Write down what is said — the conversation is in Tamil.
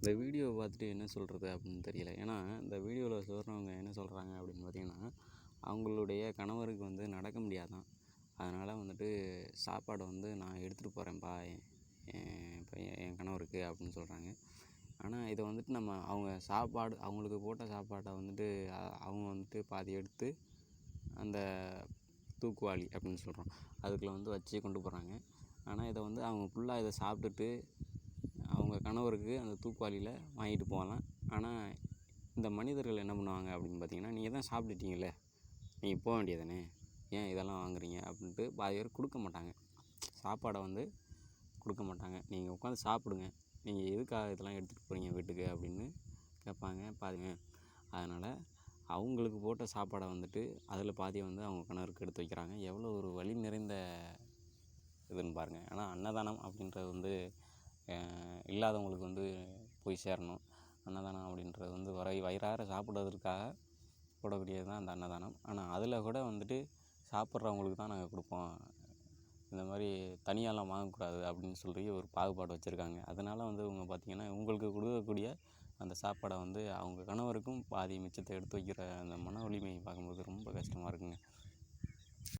இந்த வீடியோவை பார்த்துட்டு என்ன சொல்கிறது அப்படின்னு தெரியல. ஏன்னா இந்த வீடியோவில் சொல்கிறவங்க என்ன சொல்கிறாங்க அப்படின்னு பார்த்தீங்கன்னா அவங்களுடைய கணவருக்கு வந்து நடக்க முடியாதான். அதனால் வந்துட்டு சாப்பாடை வந்து நான் எடுத்துகிட்டு போகிறேன்ப்பா என் பையன் என் கணவருக்கு அப்படின்னு சொல்கிறாங்க ஆனால் இதை வந்துட்டு நம்ம அவங்க சாப்பாடு அவங்களுக்கு போட்ட சாப்பாட்டை வந்துட்டு அவங்க வந்துட்டு பாதி எடுத்து அந்த தூக்குவாளி அப்படின்னு சொல்கிறோம் அதுக்குள்ளே வந்து வச்சு கொண்டு போகிறாங்க ஆனால் இதை வந்து அவங்க ஃபுல்லாக இதை சாப்பிட்டுட்டு அவங்க கணவருக்கு அந்த தூக்குவாளியில் வாங்கிட்டு போகலாம். ஆனால் இந்த மனிதர்கள் என்ன பண்ணுவாங்க அப்படின்னு பார்த்தீங்கன்னா நீங்கள் தான் சாப்பிட்டுட்டீங்கள்ல நீங்கள் போக வேண்டியதானே ஏன் இதெல்லாம் வாங்குறீங்க? அப்படின்ட்டு பாதி பேர் கொடுக்க மாட்டாங்க. சாப்பாடை வந்து கொடுக்க மாட்டாங்க. நீங்கள் உட்காந்து சாப்பிடுங்க. நீங்கள் எதுக்காக இதெல்லாம் எடுத்துகிட்டு போகிறீங்க வீட்டுக்கு? அப்படின்னு கேட்பாங்க பாதிங்க. அதனால் அவங்களுக்கு போட்ட சாப்பாடை வந்துட்டு அதில் பாதியை வந்து அவங்க கணவருக்கு எடுத்து வைக்கிறாங்க. எவ்வளோ ஒரு வழி நிறைந்த இதுன்னு பாருங்கள் ஆனால் அன்னதானம் அப்படின்றது வந்து இல்லாதவங்களுக்கு வந்து போய் சேரணும். அன்னதானம் அப்படின்றது வந்து வரை வயிறார சாப்பிட்றதுக்காக போடக்கூடியது தான் அந்த அன்னதானம். ஆனால் அதில் கூட வந்துட்டு சாப்பிட்றவங்களுக்கு தான் நாங்கள் கொடுப்போம். இந்த மாதிரி தனியாலாம் வாங்கக்கூடாது அப்படின்னு சொல்லி ஒரு பாகுபாடு வச்சுருக்காங்க. அதனால் வந்து இவங்க பார்த்திங்கன்னா உங்களுக்கு கொடுக்கக்கூடிய அந்த சாப்பாடை வந்து அவங்க கணவருக்கும் பாதி மிச்சத்தை எடுத்து வைக்கிற அந்த மன வலிமையை பார்க்கும்போது ரொம்ப கஷ்டமாக இருக்குங்க.